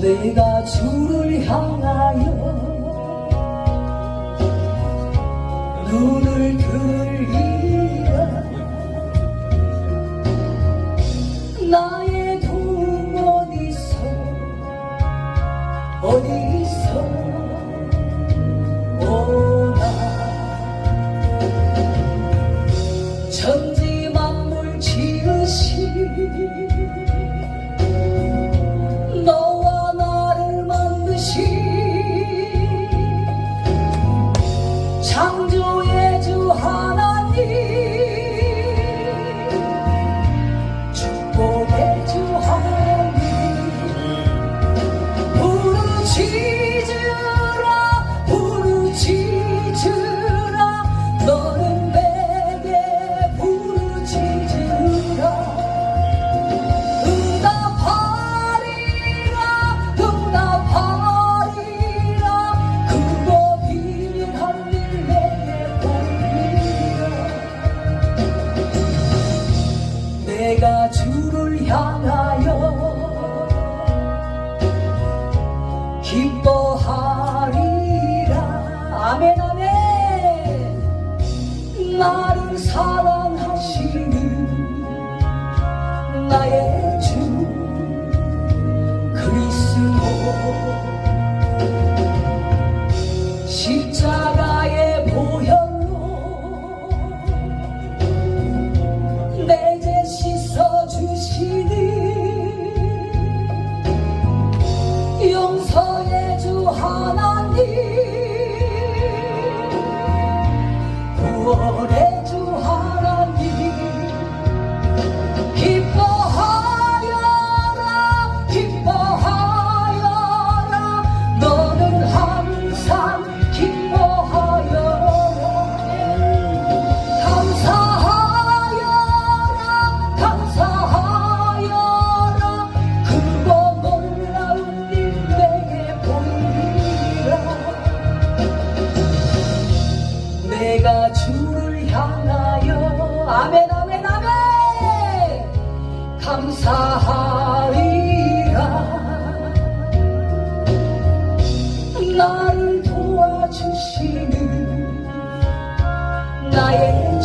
내가 주를 향하여 눈을 들리라 나의 도움 어디서 어디서 아멘 아멘. 나를 사랑하시는 나의 주 그리스도. 십자가의 보혈로 내 죄 씻어 주시니 용 জীবনে 내가 주를 향하여 아멘 아멘 아멘! 감사하리라. 나를 도와주시는 나의